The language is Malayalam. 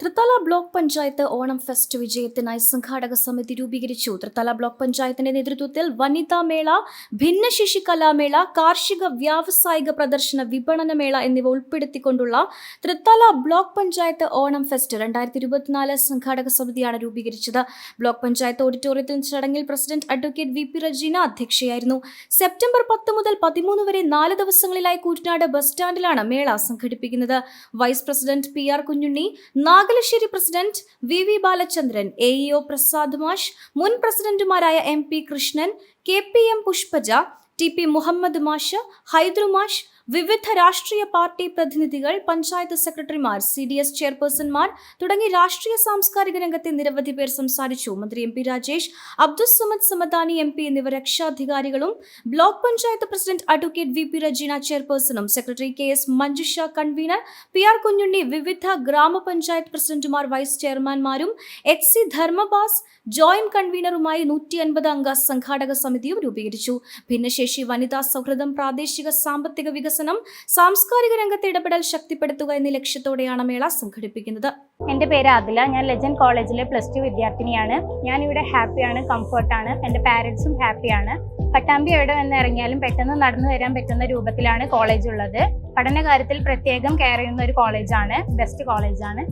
തൃത്തല ബ്ലോക്ക് പഞ്ചായത്ത് ഓണം ഫെസ്റ്റ് വിജയത്തിനായി സംഘാടക സമിതി രൂപീകരിച്ചു. തൃത്തല ബ്ലോക്ക് പഞ്ചായത്തിന്റെ നേതൃത്വത്തിൽ വനിതാ മേള ഭിന്നശേഷി കലാമേള കാർഷിക വ്യാവസായിക പ്രദർശന വിപണന മേള എന്നിവ ഉൾപ്പെടുത്തിക്കൊണ്ടുള്ള തൃത്തല ബ്ലോക്ക് പഞ്ചായത്ത് ഓണം ഫെസ്റ്റ് രണ്ടായിരത്തി ഇരുപത്തിനാല് സംഘാടക സമിതിയാണ് രൂപീകരിച്ചത്. ബ്ലോക്ക് പഞ്ചായത്ത് ഓഡിറ്റോറിയത്തിൽ ചടങ്ങിൽ president advocate V P Rajeena അധ്യക്ഷയായിരുന്നു. September പത്ത് മുതൽ പതിമൂന്ന് വരെ നാല് ദിവസങ്ങളിലായി കൂറ്റനാട് ബസ് സ്റ്റാൻഡിലാണ് മേള സംഘടിപ്പിക്കുന്നത്. Vice president P R Kunhunni Nagalassery president V V Balachandran A E O Prasad മാഷ് മുൻ പ്രസിഡന്റുമാരായ M P Krishnan K P M Pushpaja T P Muhammad മാഷ് ഹൈദ്രു മാഷ് വിവിധ രാഷ്ട്രീയ പാർട്ടി പ്രതിനിധികൾ പഞ്ചായത്ത് സെക്രട്ടറിമാർ സി ഡി എസ് ചെയർപേഴ്സൺമാർ തുടങ്ങി രാഷ്ട്രീയ സാംസ്കാരിക രംഗത്തെ നിരവധി പേർ സംസാരിച്ചു. മന്ത്രി M P Rajesh Abdul Samad Samadani M P എന്നിവർ രക്ഷാധികാരികളും block panchayat president advocate V P Rajeena ചെയർപേഴ്സണും secretary K S Manjusha convener P R Kunhunni വിവിധ ഗ്രാമപഞ്ചായത്ത് പ്രസിഡന്റുമാർ വൈസ് ചെയർമാൻമാരും എച്ച് സി ധർമ്മബാസ് ജോയിന്റ് കൺവീനറുമായി നൂറ്റി അൻപത് അംഗ സംഘാടക സമിതിയും രൂപീകരിച്ചു. ഭിന്നശേഷി വനിതാ സൗഹൃദം പ്രാദേശിക സാമ്പത്തിക വികസനം സാംസ്കാരിക രംഗത്തെ ഇടപെടൽ ശക്തിപ്പെടുത്തുക എന്നീ ലക്ഷ്യത്തോടെയാണ് മേള സംഘടിപ്പിക്കുന്നത്. എന്റെ പേര് അതില ഞാൻ ലെജൻഡ് കോളേജിലെ പ്ലസ് ടു വിദ്യാർത്ഥിനിയാണ്. ഞാൻ ഇവിടെ ഹാപ്പിയാണ് കംഫർട്ടാണ് എന്റെ പാരൻസും ഹാപ്പിയാണ് പട്ടാമ്പി എവിടെ വന്ന് ഇറങ്ങിയാലും പെട്ടെന്ന് നടന്നു വരാൻ പറ്റുന്ന രൂപത്തിലാണ് കോളേജ് ഉള്ളത്. പഠന കാര്യത്തിൽ പ്രത്യേകം കെയർ ചെയ്യുന്ന ഒരു കോളേജാണ് ബെസ്റ്റ് കോളേജാണ്